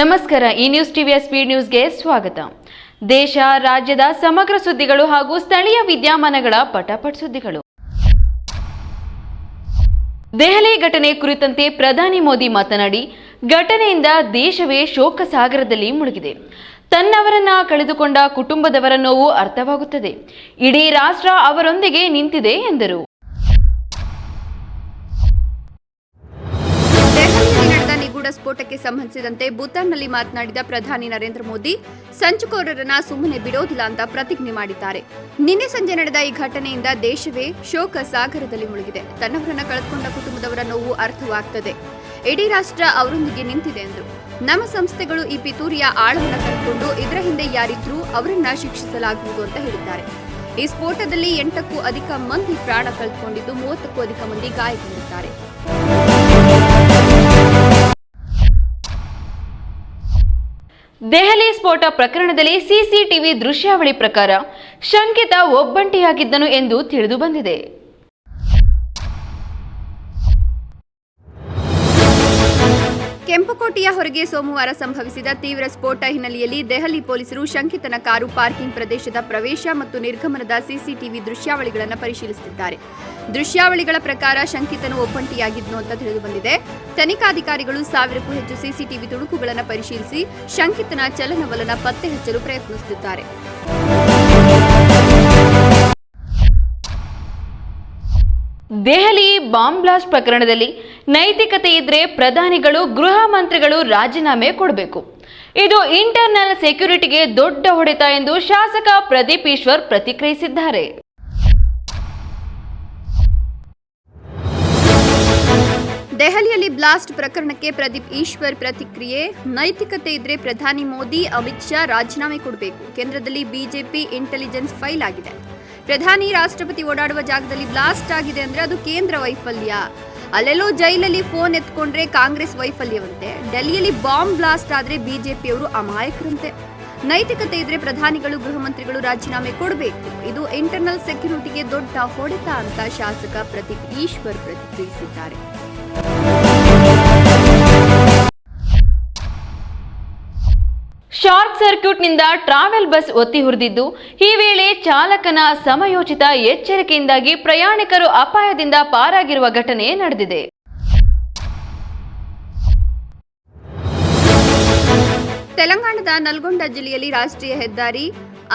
ನಮಸ್ಕಾರ, ಈ ನ್ಯೂಸ್ ಟಿವಿಯ ಸ್ಪೀಡ್ ನ್ಯೂಸ್ಗೆ ಸ್ವಾಗತ. ದೇಶ, ರಾಜ್ಯದ ಸಮಗ್ರ ಸುದ್ದಿಗಳು ಹಾಗೂ ಸ್ಥಳೀಯ ವಿದ್ಯಮಾನಗಳ ಪಟಪಟ್ ಸುದ್ದಿಗಳು. ದೆಹಲಿ ಘಟನೆ ಕುರಿತಂತೆ ಪ್ರಧಾನಿ ಮೋದಿ ಮಾತನಾಡಿ, ಘಟನೆಯಿಂದ ದೇಶವೇ ಶೋಕ ಸಾಗರದಲ್ಲಿ ಮುಳುಗಿದೆ. ತನ್ನವರನ್ನ ಕಳೆದುಕೊಂಡ ಕುಟುಂಬದವರ ನೋವು ಅರ್ಥವಾಗುತ್ತದೆ. ಇಡೀ ರಾಷ್ಟ್ರ ಅವರೊಂದಿಗೆ ನಿಂತಿದೆ, ಎಂದರು. ನಿಗೂಢ ಸ್ಫೋಟಕ್ಕೆ ಸಂಬಂಧಿಸಿದಂತೆ ಭೂತಾನ್ನಲ್ಲಿ ಮಾತನಾಡಿದ ಪ್ರಧಾನಿ ನರೇಂದ್ರ ಮೋದಿ, ಸಂಚುಕೋರರನ್ನ ಸುಮ್ಮನೆ ಬಿಡೋದಿಲ್ಲ ಅಂತ ಪ್ರತಿಜ್ಞೆ ಮಾಡಿದ್ದಾರೆ. ನಿನ್ನೆ ಸಂಜೆ ನಡೆದ ಈ ಘಟನೆಯಿಂದ ದೇಶವೇ ಶೋಕ ಸಾಗರದಲ್ಲಿ ಮುಳುಗಿದೆ. ತನ್ನವರನ್ನ ಕಳೆದುಕೊಂಡ ಕುಟುಂಬದವರ ನೋವು ಅರ್ಥವಾಗ್ತದೆ. ಇಡೀ ರಾಷ್ಟ್ರ ಅವರೊಂದಿಗೆ ನಿಂತಿದೆ ಎಂದರು ನಮ್ಮ ಸಂಸ್ಥೆಗಳು ಈ ಪಿತೂರಿಯ ಆಳವನ್ನು ಕರೆದುಕೊಂಡು ಇದರ ಹಿಂದೆ ಯಾರಿದ್ರೂ ಅವರನ್ನ ಶಿಕ್ಷಿಸಲಾಗುವುದು ಅಂತ ಹೇಳಿದ್ದಾರೆ. ಈ ಸ್ಫೋಟದಲ್ಲಿ ಎಂಟಕ್ಕೂ ಅಧಿಕ ಮಂದಿ ಪ್ರಾಣ ಕಳೆದುಕೊಂಡಿದ್ದು ಮೂವತ್ತಕ್ಕೂ ಅಧಿಕ ಮಂದಿ ಗಾಯಗೊಂಡಿದ್ದಾರೆ. ದೆಹಲಿ ಸ್ಫೋಟ ಪ್ರಕರಣದಲ್ಲಿ ಸಿಸಿಟಿವಿ ದೃಶ್ಯಾವಳಿ ಪ್ರಕಾರ ಶಂಕಿತ ಒಬ್ಬಂಟಿಯಾಗಿದ್ದನು ಎಂದು ತಿಳಿದು ಬಂದಿದೆ. ಕೆಂಪುಕೋಟೆಯ ಹೊರಗೆ ಸೋಮವಾರ ಸಂಭವಿಸಿದ ತೀವ್ರ ಸ್ಫೋಟ ಹಿನ್ನೆಲೆಯಲ್ಲಿ ದೆಹಲಿ ಪೊಲೀಸರು ಶಂಕಿತನ ಕಾರು ಪಾರ್ಕಿಂಗ್ ಪ್ರದೇಶದ ಪ್ರವೇಶ ಮತ್ತು ನಿರ್ಗಮನದ ಸಿಸಿಟಿವಿ ದೃಶ್ಯಾವಳಿಗಳನ್ನು ಪರಿಶೀಲಿಸುತ್ತಿದ್ದಾರೆ. ದೃಶ್ಯಾವಳಿಗಳ ಪ್ರಕಾರ ಶಂಕಿತನು ಒಬ್ಬಂಟಿಯಾಗಿದ್ನು ಅಂತ ತಿಳಿದು ಬಂದಿದೆ ತನಿಖಾಧಿಕಾರಿಗಳು ಸಾವಿರಕ್ಕೂ ಹೆಚ್ಚು ಸಿಸಿಟಿವಿ ತುಣುಕುಗಳನ್ನು ಪರಿಶೀಲಿಸಿ ಶಂಕಿತನ ಚಲನವಲನ ಪತ್ತೆ ಹಚ್ಚಲು ಪ್ರಯತ್ನಿಸುತ್ತಿದ್ದಾರೆ. ದೆಹಲಿ ಬಾಂಬ್ ಬ್ಲಾಸ್ಟ್ ಪ್ರಕರಣದಲ್ಲಿ ನೈತಿಕತೆ ಇದ್ರೆ ಪ್ರಧಾನಿಗಳು, ಗೃಹ ಮಂತ್ರಿಗಳು ರಾಜೀನಾಮೆ ಕೊಡಬೇಕು. ಇದು ಇಂಟರ್ನಲ್ ಸೆಕ್ಯೂರಿಟಿಗೆ ದೊಡ್ಡ ಹೊಡೆತ ಎಂದು ಶಾಸಕ ಪ್ರದೀಪ್ ಈಶ್ವರ್ ಪ್ರತಿಕ್ರಿಯಿಸಿದ್ದಾರೆ. ದೆಹಲಿಯಲ್ಲಿ ಬ್ಲಾಸ್ಟ್ ಪ್ರಕರಣಕ್ಕೆ ಪ್ರದೀಪ್ ಈಶ್ವರ್ ಪ್ರತಿಕ್ರಿಯೆ. ನೈತಿಕತೆ ಇದ್ರೆ ಪ್ರಧಾನಿ ಮೋದಿ, ಅಮಿತ್ ಶಾ ರಾಜೀನಾಮೆ ಕೊಡಬೇಕು. ಕೇಂದ್ರದಲ್ಲಿ ಬಿಜೆಪಿ ಇಂಟೆಲಿಜೆನ್ಸ್ ಫೈಲ್ ಆಗಿದೆ. ಪ್ರಧಾನಿ ರಾಷ್ಟ್ರಪತಿ ಓಡಾಡುವ ಜಾಗದಲ್ಲಿ ಬ್ಲಾಸ್ಟ್ ಆಗಿದೆ ಅಂದ್ರೆ ಅದು ಕೇಂದ್ರ ವೈಫಲ್ಯ. ಅಲ್ಲೆಲ್ಲೋ ಜೈಲಲ್ಲಿ ಫೋನ್ ಎತ್ಕೊಂಡ್ರೆ ಕಾಂಗ್ರೆಸ್ ವೈಫಲ್ಯವಂತೆ. ಡೆಲ್ಲಿಯಲ್ಲಿ ಬಾಂಬ್ ಬ್ಲಾಸ್ಟ್ ಆದ್ರೆ ಬಿಜೆಪಿಯವರು ಅಮಾಯಕರಂತೆ. ನೈತಿಕತೆ ಇದ್ರೆ ಪ್ರಧಾನಿಗಳು ಗೃಹ ಮಂತ್ರಿಗಳು ರಾಜೀನಾಮೆ ಕೊಡಬೇಕು. ಇದು ಇಂಟರ್ನಲ್ ಸೆಕ್ಯೂರಿಟಿಗೆ ದೊಡ್ಡ ಹೊಡೆತ ಅಂತ ಶಾಸಕ ಪ್ರದೀಪ್ ಈಶ್ವರ್ ಪ್ರತಿಕ್ರಿಯಿಸಿದ್ದಾರೆ. ಶಾರ್ಟ್ ಸರ್ಕ್ಯೂಟ್ನಿಂದ ಟ್ರಾವೆಲ್ ಬಸ್ ಒತ್ತಿ ಹುರಿದಿದ್ದು, ಈ ವೇಳೆ ಚಾಲಕನ ಸಮಯೋಚಿತ ಎಚ್ಚರಿಕೆಯಿಂದಾಗಿ ಪ್ರಯಾಣಿಕರು ಅಪಾಯದಿಂದ ಪಾರಾಗಿರುವ ಘಟನೆ ನಡೆದಿದೆ. ತೆಲಂಗಾಣದ ನಲ್ಗೊಂಡ ಜಿಲ್ಲೆಯಲ್ಲಿ ರಾಷ್ಟ್ರೀಯ ಹೆದ್ದಾರಿ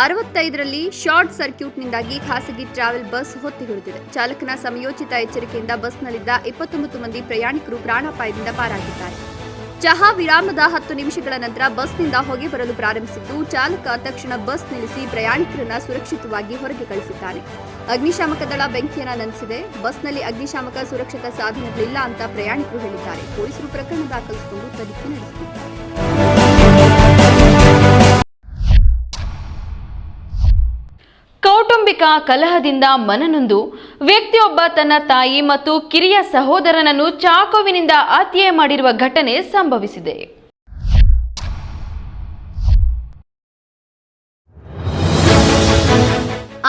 ಅರವತ್ತೈದರಲ್ಲಿ ಶಾರ್ಟ್ ಸರ್ಕ್ಯೂಟ್ನಿಂದಾಗಿ ಖಾಸಗಿ ಟ್ರಾವೆಲ್ ಬಸ್ ಹೊತ್ತಿ ಚಾಲಕನ ಸಮಯೋಚಿತ ಎಚ್ಚರಿಕೆಯಿಂದ ಬಸ್ನಲ್ಲಿದ್ದ ಇಪ್ಪತ್ತೊಂಬತ್ತು ಮಂದಿ ಪ್ರಯಾಣಿಕರು ಪ್ರಾಣಾಪಾಯದಿಂದ ಪಾರಾಗಿದ್ದಾರೆ. ಚಹಾ ವಿರಾಮದ ಹತ್ತು ನಿಮಿಷಗಳ ನಂತರ ಬಸ್ನಿಂದ ಹೊಗೆ ಬರಲು ಪ್ರಾರಂಭಿಸಿದ್ದು, ಚಾಲಕ ತಕ್ಷಣ ಬಸ್ ನಿಲ್ಲಿಸಿ ಪ್ರಯಾಣಿಕರನ್ನ ಸುರಕ್ಷಿತವಾಗಿ ಹೊರಗೆ ಕಳಿಸಿದ್ದಾನೆ. ಅಗ್ನಿಶಾಮಕ ದಳ ಬೆಂಕಿಯನ್ನ ನಂದಿಸಿದೆ. ಬಸ್ನಲ್ಲಿ ಅಗ್ನಿಶಾಮಕ ಸುರಕ್ಷತಾ ಸಾಧನಗಳಿಲ್ಲ ಅಂತ ಪ್ರಯಾಣಿಕರು ಹೇಳಿದ್ದಾರೆ. ಪೊಲೀಸರು ಪ್ರಕರಣ ದಾಖಲಿಸಿಕೊಂಡು ತನಿಖೆ ನಡೆಸುತ್ತಿದ್ದಾರೆ. ಕೌಟುಂಬಿಕ ಕಲಹದಿಂದ ಮನನೊಂದು. ವ್ಯಕ್ತಿಯೊಬ್ಬ ತನ್ನ ತಾಯಿ ಮತ್ತು ಕಿರಿಯ ಸಹೋದರನನ್ನು ಚಾಕುವಿನಿಂದ ಹತ್ಯೆ ಮಾಡಿರುವ ಘಟನೆ ಸಂಭವಿಸಿದೆ.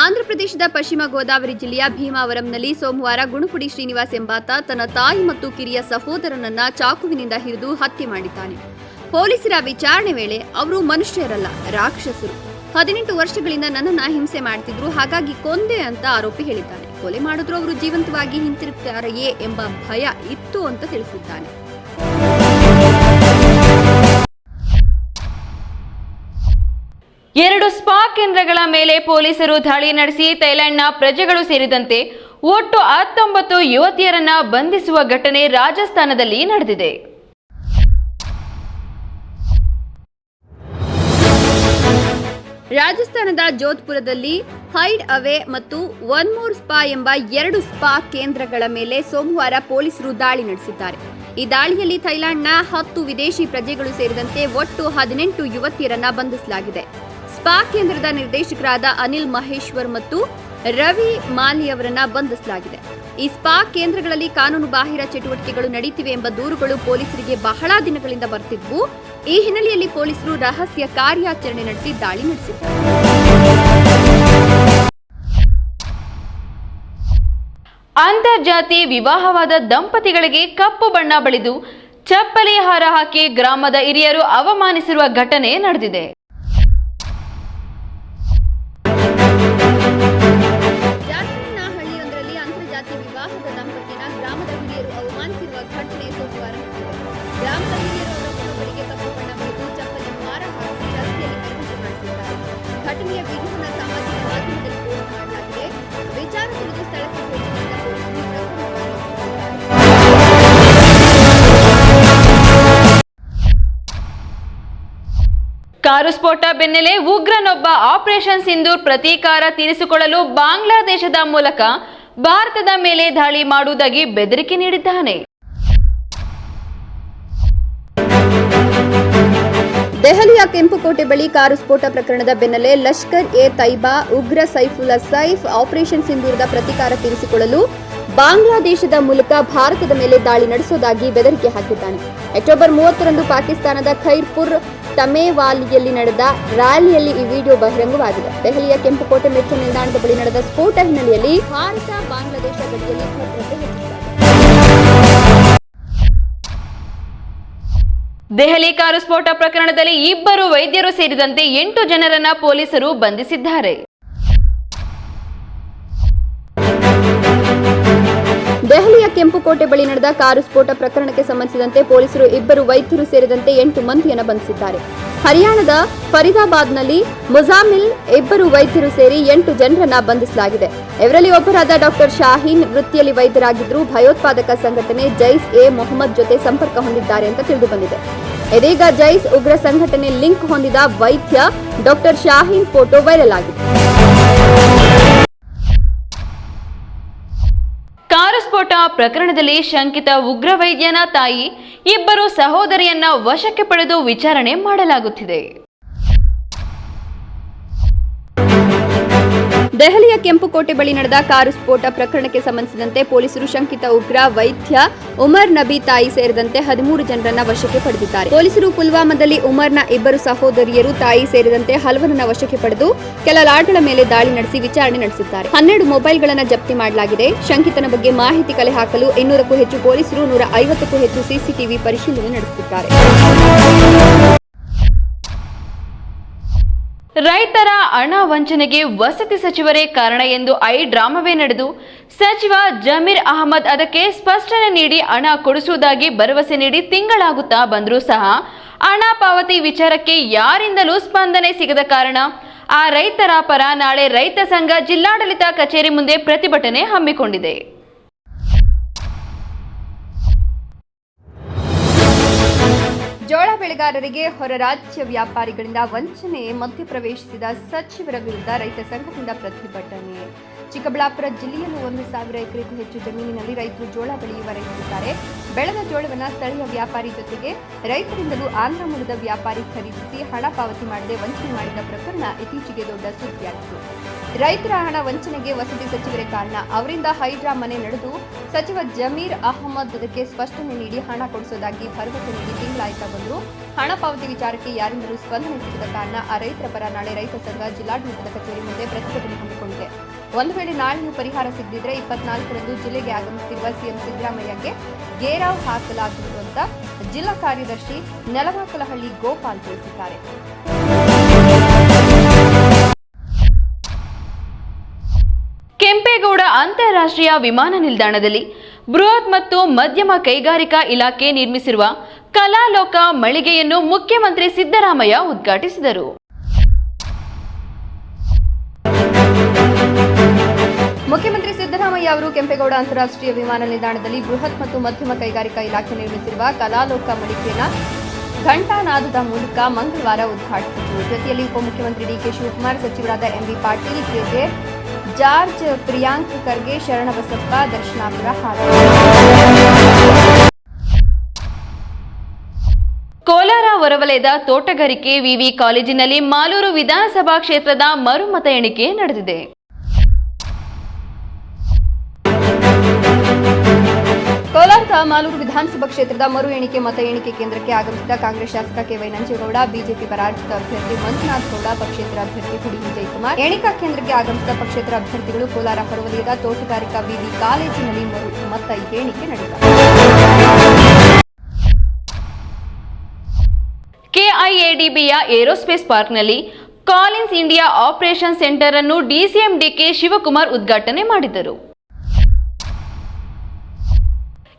ಆಂಧ್ರಪ್ರದೇಶದ ಪಶ್ಚಿಮ ಗೋದಾವರಿ ಜಿಲ್ಲೆಯ ಭೀಮಾವರಂನಲ್ಲಿ ಸೋಮವಾರ ಗುಣಪುಡಿ ಶ್ರೀನಿವಾಸ್ ಎಂಬಾತ ತನ್ನ ತಾಯಿ ಮತ್ತು ಕಿರಿಯ ಸಹೋದರನನ್ನ ಚಾಕುವಿನಿಂದ ಹಿಡಿದು ಹತ್ಯೆ ಮಾಡಿದ್ದಾನೆ. ಪೊಲೀಸರ ವಿಚಾರಣೆ ವೇಳೆ ಅವರು ಮನುಷ್ಯರಲ್ಲ, ರಾಕ್ಷಸರು. ಹದಿನೆಂಟು ವರ್ಷಗಳಿಂದ ನನ್ನನ್ನ ಹಿಂಸೆ ಮಾಡ್ತಿದ್ರು, ಹಾಗಾಗಿ ಕೊಂದೆ ಅಂತ ಆರೋಪಿ ಹೇಳಿದ್ದಾನೆ ಕೊಲೆ ಮಾಡಿದ್ರು ಅವರು ಜೀವಂತವಾಗಿ ಹಿಂತಿರುಗ್ತಾರೆಯೇ ಎಂಬ ಭಯ ಇತ್ತು ಅಂತ ತಿಳಿಸಿದ್ದಾನೆ. ಎರಡು ಸ್ಪಾ ಕೇಂದ್ರಗಳ ಮೇಲೆ ಪೊಲೀಸರು ದಾಳಿ ನಡೆಸಿ ಥೈಲ್ಯಾಂಡ್ನ ಪ್ರಜೆಗಳು ಸೇರಿದಂತೆ ಒಟ್ಟು ಹತ್ತೊಂಬತ್ತು ಯುವತಿಯರನ್ನ ಬಂಧಿಸುವ ಘಟನೆ ರಾಜಸ್ಥಾನದಲ್ಲಿ ನಡೆದಿದೆ. ರಾಜಸ್ಥಾನದ ಜೋಧ್ಪುರದಲ್ಲಿ ಹೈಡ್ ಅವೇ ಮತ್ತು ಒನ್ ಮೋರ್ ಸ್ಪಾ ಎಂಬ ಎರಡು ಸ್ಪಾ ಕೇಂದ್ರಗಳ ಮೇಲೆ ಸೋಮವಾರ ಪೊಲೀಸರು ದಾಳಿ ನಡೆಸಿದ್ದಾರೆ. ಈ ದಾಳಿಯಲ್ಲಿ ಥೈಲ್ಯಾಂಡ್ನ ಹತ್ತು ವಿದೇಶಿ ಪ್ರಜೆಗಳು ಸೇರಿದಂತೆ ಒಟ್ಟು ಹದಿನೆಂಟು ಯುವತಿಯರನ್ನ ಬಂಧಿಸಲಾಗಿದೆ. ಸ್ಪಾ ಕೇಂದ್ರದ ನಿರ್ದೇಶಕರಾದ ಅನಿಲ್ ಮಹೇಶ್ವರ್ ಮತ್ತು ರವಿ ಮಾಲಿ ಅವರನ್ನ ಬಂಧಿಸಲಾಗಿದೆ. ಈ ಸ್ಪಾ ಕೇಂದ್ರಗಳಲ್ಲಿ ಕಾನೂನು ಬಾಹಿರ ಚಟುವಟಿಕೆಗಳು ನಡೆಯುತ್ತಿವೆ ಎಂಬ ದೂರುಗಳು ಪೊಲೀಸರಿಗೆ ಬಹಳ ದಿನಗಳಿಂದ ಬರ್ತಿದ್ವು. ಈ ಹಿನ್ನೆಲೆಯಲ್ಲಿ ಪೊಲೀಸರು ರಹಸ್ಯ ಕಾರ್ಯಾಚರಣೆ ನಡೆಸಿ ದಾಳಿ ನಡೆಸಿದ್ದಾರೆ. ಅಂತರ್ಜಾತಿ ವಿವಾಹವಾದ ದಂಪತಿಗಳಿಗೆ ಕಪ್ಪು ಬಣ್ಣ ಬಳಿದು ಚಪ್ಪಲಿ ಹಾರ ಹಾಕಿ ಗ್ರಾಮದ ಹಿರಿಯರು ಅವಮಾನಿಸಿರುವ ಘಟನೆ ನಡೆದಿದೆ. ಕಾರು ಸ್ಫೋಟ ಬೆನ್ನಲ್ಲೇ ಉಗ್ರನೊಬ್ಬ ಆಪರೇಷನ್ ಸಿಂಧೂರ್ ಪ್ರತೀಕಾರ ತೀರಿಸಿಕೊಳ್ಳಲು ಬಾಂಗ್ಲಾದೇಶದ ಮೂಲಕ ಭಾರತದ ಮೇಲೆ ದಾಳಿ ಮಾಡುವುದಾಗಿ ಬೆದರಿಕೆ ನೀಡಿದ್ದಾನೆ. ದೆಹಲಿಯ ಕೆಂಪುಕೋಟೆ ಬಳಿ ಕಾರು ಸ್ಫೋಟ ಪ್ರಕರಣದ ಬೆನ್ನಲ್ಲೇ ಲಷ್ಕರ್ ಎ ತೈಬಾ, ಉಗ್ರ ಸೈಫುಲ ಸೈಫ್, ಆಪರೇಷನ್ ಸಿಂಧೂರದ ಪ್ರತೀಕಾರ ತೀರಿಸಿಕೊಳ್ಳಲು ಬಾಂಗ್ಲಾದೇಶದ ಮೂಲಕ ಭಾರತದ ಮೇಲೆ ದಾಳಿ ನಡೆಸುವುದಾಗಿ ಬೆದರಿಕೆ ಹಾಕಿದ್ದಾನೆ. ಅಕ್ಟೋಬರ್ ಮೂವತ್ತರಂದು ಪಾಕಿಸ್ತಾನದ ಖೈರ್ಪುರ್ ತಮೇವಾಲಿಯಲ್ಲಿ ನಡೆದ ರ್ಯಾಲಿಯಲ್ಲಿ ಈ ವಿಡಿಯೋ ಬಹಿರಂಗವಾಗಿದೆ. ದೆಹಲಿಯ ಕೆಂಪುಕೋಟೆ ಮೆಟ್ರೋ ನಿಲ್ದಾಣದ ಬಳಿ ನಡೆದ ಸ್ಫೋಟ ಹಿನ್ನೆಲೆಯಲ್ಲಿ ಭಾರತ ಬಾಂಗ್ಲಾದೇಶ ಗಡಿಯಲ್ಲಿ ದೆಹಲಿ ಕಾರು ಸ್ಫೋಟ ಪ್ರಕರಣದಲ್ಲಿ ಇಬ್ಬರು ವೈದ್ಯರು ಸೇರಿದಂತೆ ಎಂಟು ಜನರನ್ನ ಪೊಲೀಸರು ಬಂಧಿಸಿದ್ದಾರೆ. ದೆಹಲಿಯ ಕೆಂಪುಕೋಟೆ ಬಳಿ ನಡೆದ ಕಾರು ಸ್ಫೋಟ ಪ್ರಕರಣಕ್ಕೆ ಸಂಬಂಧಿಸಿದಂತೆ ಪೊಲೀಸರು ಇಬ್ಬರು ವೈದ್ಯರು ಸೇರಿದಂತೆ ಎಂಟು ಮಂದಿಯನ್ನು ಬಂಧಿಸಿದ್ದಾರೆ. ಹರಿಯಾಣದ ಫರೀದಾಬಾದ್ನಲ್ಲಿ ಮುಜಾಮಿಲ್ ಇಬ್ಬರು ವೈದ್ಯರು ಸೇರಿ ಎಂಟು ಜನರನ್ನ ಬಂಧಿಸಲಾಗಿದೆ. ಇವರಲ್ಲಿ ಒಬ್ಬರಾದ ಡಾಕ್ಟರ್ ಶಾಹೀನ್ ವೃತ್ತಿಯಲ್ಲಿ ವೈದ್ಯರಾಗಿದ್ದರು ಭಯೋತ್ಪಾದಕ ಸಂಘಟನೆ ಜೈಸ್ ಎ ಮೊಹಮ್ಮದ್ ಜೊತೆ ಸಂಪರ್ಕ ಹೊಂದಿದ್ದಾರೆ ಅಂತ ತಿಳಿದು ಬಂದಿದೆ ಇದೀಗ ಜೈಸ್ ಉಗ್ರ ಸಂಘಟನೆ ಲಿಂಕ್ ಹೊಂದಿದ ವೈದ್ಯ ಡಾಕ್ಟರ್ ಶಾಹೀನ್ ಫೋಟೋ ವೈರಲ್ ಆಗಿದೆ. ಪ್ರಕರಣದಲ್ಲಿ ಶಂಕಿತ ಉಗ್ರ ವೈದ್ಯನ ತಾಯಿ ಇಬ್ಬರು ಸಹೋದರಿಯನ್ನ ವಶಕ್ಕೆ ಪಡೆದು ವಿಚಾರಣೆ ಮಾಡಲಾಗುತ್ತಿದೆ. ದೆಹಲಿಯ ಕೆಂಪುಕೋಟೆ ಬಳಿ ನಡೆದ ಕಾರು ಸ್ಫೋಟ ಪ್ರಕರಣಕ್ಕೆ ಸಂಬಂಧಿಸಿದಂತೆ ಪೊಲೀಸರು ಶಂಕಿತ ಉಗ್ರ ವೈದ್ಯ ಉಮರ್ ನಬಿ ತಾಯಿ ಸೇರಿದಂತೆ ಹದಿಮೂರು ಜನರನ್ನ ವಶಕ್ಕೆ ಪಡೆದಿದ್ದಾರೆ. ಪೊಲೀಸರು ಪುಲ್ವಾಮಾದಲ್ಲಿ ಉಮರ್ನ ಇಬ್ಬರು ಸಹೋದರಿಯರು ತಾಯಿ ಸೇರಿದಂತೆ ಹಲವರನ್ನ ವಶಕ್ಕೆ ಪಡೆದು ಕೆಲ ಲಾಡ್ಗಳ ಮೇಲೆ ದಾಳಿ ನಡೆಸಿ ವಿಚಾರಣೆ ನಡೆಸಿದ್ದಾರೆ. ಹನ್ನೆರಡು ಮೊಬೈಲ್ಗಳನ್ನು ಜಪ್ತಿ ಮಾಡಲಾಗಿದೆ. ಶಂಕಿತನ ಬಗ್ಗೆ ಮಾಹಿತಿ ಕಲೆ ಹಾಕಲು ಇನ್ನೂರಕ್ಕೂ ಹೆಚ್ಚು ಪೊಲೀಸರು ನೂರ ಐವತ್ತಕ್ಕೂ ಹೆಚ್ಚು ಸಿಸಿಟಿವಿ ಪರಿಶೀಲನೆ ನಡೆಸುತ್ತಿದ್ದಾರೆ. ರೈತರ ಹಣ ವಂಚನೆಗೆ ವಸತಿ ಸಚಿವರೇ ಕಾರಣ ಎಂದು ಐ ಡ್ರಾಮವೇ ನಡೆದು, ಸಚಿವ ಜಮೀರ್ ಅಹಮದ್ ಅದಕ್ಕೆ ಸ್ಪಷ್ಟನೆ ನೀಡಿ ಹಣ ಕೊಡಿಸುವುದಾಗಿ ಭರವಸೆ ನೀಡಿ ತಿಂಗಳಾಗುತ್ತಾ ಬಂದರೂ ಸಹ ಹಣ ಪಾವತಿ ವಿಚಾರಕ್ಕೆ ಯಾರಿಂದಲೂ ಸ್ಪಂದನೆ ಸಿಗದ ಕಾರಣ ಆ ರೈತರ ಪರ ನಾಳೆ ರೈತ ಸಂಘ ಜಿಲ್ಲಾಡಳಿತ ಕಚೇರಿ ಮುಂದೆ ಪ್ರತಿಭಟನೆ ಹಮ್ಮಿಕೊಂಡಿದೆ. ಜೋಳ ಬೆಳೆಗಾರರಿಗೆ ಹೊರ ರಾಜ್ಯ ವ್ಯಾಪಾರಿಗಳಿಂದ ವಂಚನೆ, ಮಧ್ಯಪ್ರವೇಶಿಸಿದ ಸಚಿವರ ವಿರುದ್ಧ ರೈತ ಸಂಘದಿಂದ ಪ್ರತಿಭಟನೆ. ಚಿಕ್ಕಬಳ್ಳಾಪುರ ಜಿಲ್ಲೆಯಲ್ಲೂ ಒಂದು ಸಾವಿರ ಎಕರೆಗೂ ಹೆಚ್ಚು ಜಮೀನಿನಲ್ಲಿ ರೈತರು ಜೋಳ ಬೆಳೆಯುವ ರೈತರಿದ್ದಾರೆ ಬೆಳೆದ ಜೋಳವನ್ನು ಸ್ಥಳೀಯ ವ್ಯಾಪಾರಿ ಜೊತೆಗೆ ರೈತರಿಂದಲೂ ಆಂಧ್ರ ಮೂಲದ ವ್ಯಾಪಾರಿ ಖರೀದಿಸಿ ಹಣ ಪಾವತಿ ಮಾಡದೆ ವಂಚನೆ ಮಾಡಿದ ಪ್ರಕರಣ ಇತ್ತೀಚೆಗೆ ದೊಡ್ಡ ಸುದ್ದಿಯಾಗಿತ್ತು ರೈತರ ಹಣ ವಂಚನೆಗೆ ವಸತಿ ಸಚಿವರೇ ಕಾರಣ. ಅವರಿಂದ ಹೈಡ್ರಾ ಮನೆ ನಡೆದು ಸಚಿವ ಜಮೀರ್ ಅಹಮದ್ ಅದಕ್ಕೆ ಸ್ಪಷ್ಟನೆ ನೀಡಿ ಹಣ ಕೊಡಿಸೋದಾಗಿ ಭರವಸೆ ನೀಡಿ ಬಂದರು. ಹಣ ಪಾವತಿ ವಿಚಾರಕ್ಕೆ ಯಾರಿಂದಲೂ ಸ್ಪಂದನೆ ಸಿಗದ ಕಾರಣ ಆ ರೈತರ ಪರ ನಾಳೆ ರೈತ ಸಂಘ ಜಿಲ್ಲಾಡಳಿತದ ಕಚೇರಿ ಮುಂದೆ ಪ್ರತಿಭಟನೆ ಹಮ್ಮಿಕೊಂಡಿದೆ. ಒಂದು ವೇಳೆ ನಾಳೆಯೂ ಪರಿಹಾರ ಸಿಗದಿದ್ರೆ ಇಪ್ಪತ್ನಾಲ್ಕರಂದು ಜಿಲ್ಲೆಗೆ ಆಗಮಿಸಿರುವ ಸಿಎಂ ಸಿದ್ದರಾಮಯ್ಯಗೆ ಗೇರಾವ್ ಹಾಕಲಾಗುವುದು ಅಂತ ಜಿಲ್ಲಾ ಕಾರ್ಯದರ್ಶಿ ನೆಲವಾಕಲಹಳ್ಳಿ ಗೋಪಾಲ್ ತಿಳಿಸಿದ್ದಾರೆ. ಕೆಂಪೇಗೌಡ ಅಂತಾರಾಷ್ಟ್ರೀಯ ವಿಮಾನ ನಿಲ್ದಾಣದಲ್ಲಿ ಬೃಹತ್ ಮತ್ತು ಮಧ್ಯಮ ಕೈಗಾರಿಕಾ ಇಲಾಖೆ ನಿರ್ಮಿಸಿರುವ ಕಲಾಲೋಕ ಮಳಿಗೆಯನ್ನು ಮುಖ್ಯಮಂತ್ರಿ ಸಿದ್ದರಾಮಯ್ಯ ಉದ್ಘಾಟಿಸಿದರು. ಮುಖ್ಯಮಂತ್ರಿ ಸಿದ್ದರಾಮಯ್ಯ ಅವರು ಕೆಂಪೇಗೌಡ ಅಂತಾರಾಷ್ಟ್ರೀಯ ವಿಮಾನ ನಿಲ್ದಾಣದಲ್ಲಿ ಬೃಹತ್ ಮತ್ತು ಮಧ್ಯಮ ಕೈಗಾರಿಕಾ ಇಲಾಖೆ ನಿರ್ಮಿಸಿರುವ ಕಲಾಲೋಕ ಮಳಿಗೆಯನ್ನು ಘಂಟಾನಾದದ ಮೂಲಕ ಮಂಗಳವಾರ ಉದ್ಘಾಟಿಸಿದರು. ಜೊತೆಯಲ್ಲಿ ಉಪಮುಖ್ಯಮಂತ್ರಿ ಡಿಕೆ ಶಿವಕುಮಾರ್, ಸಚಿವರಾದ M B Patil K J George Priyank Kharge Sharanabasappa Darshanapur ಹಾಗೂ ಕೋಲಾರ ಹೊರವಲಯದ ತೋಟಗಾರಿಕೆ ವಿವಿ ಕಾಲೇಜಿನಲ್ಲಿ ಮಾಲೂರು ವಿಧಾನಸಭಾ ಕ್ಷೇತ್ರದ ಮರುಮತ ಎಣಿಕೆ ನಡೆದಿದೆ. ಮಾಲೂರು ವಿಧಾನಸಭಾ ಕ್ಷೇತ್ರದ ಮರು ಎಣಿಕೆ, ಮತ ಎಣಿಕೆ ಕೇಂದ್ರಕ್ಕೆ ಆಗಮಿಸಿದ ಕಾಂಗ್ರೆಸ್ ಶಾಸಕ ಕೆವೈ ನಂಜೇಗೌಡ, ಬಿಜೆಪಿ ಪರಾಜಿತ ಅಭ್ಯರ್ಥಿ ಮಂಜುನಾಥ್ ಗೌಡ, ಪಕ್ಷೇತರ ಅಭ್ಯರ್ಥಿ ಹುಡಿ ವಿಜಯಕುಮಾರ್. ಎಣಿಕಾ ಕೇಂದ್ರಕ್ಕೆ ಆಗಮಿಸಿದ ಪಕ್ಷೇತರ ಅಭ್ಯರ್ಥಿಗಳು ಕೋಲಾರ ಹೊರವಲಯದ ತೋಟಗಾರಿಕಾ ವಿವಿ ಕಾಲೇಜಿನಲ್ಲಿ ಮರು ಮತ ಎಣಿಕೆ ನಡೆಸಿದರು ಕೆಐಎಡಿಬಿಯ ಏರೋಸ್ಪೇಸ್ ಪಾರ್ಕ್ನಲ್ಲಿ ಕಾಲಿನ್ಸ್ ಇಂಡಿಯಾ ಆಪರೇಷನ್ ಸೆಂಟರ್ ಅನ್ನು ಡಿಸಿಎಂ ಡಿಕೆ ಶಿವಕುಮಾರ್ ಉದ್ಘಾಟನೆ ಮಾಡಿದರು.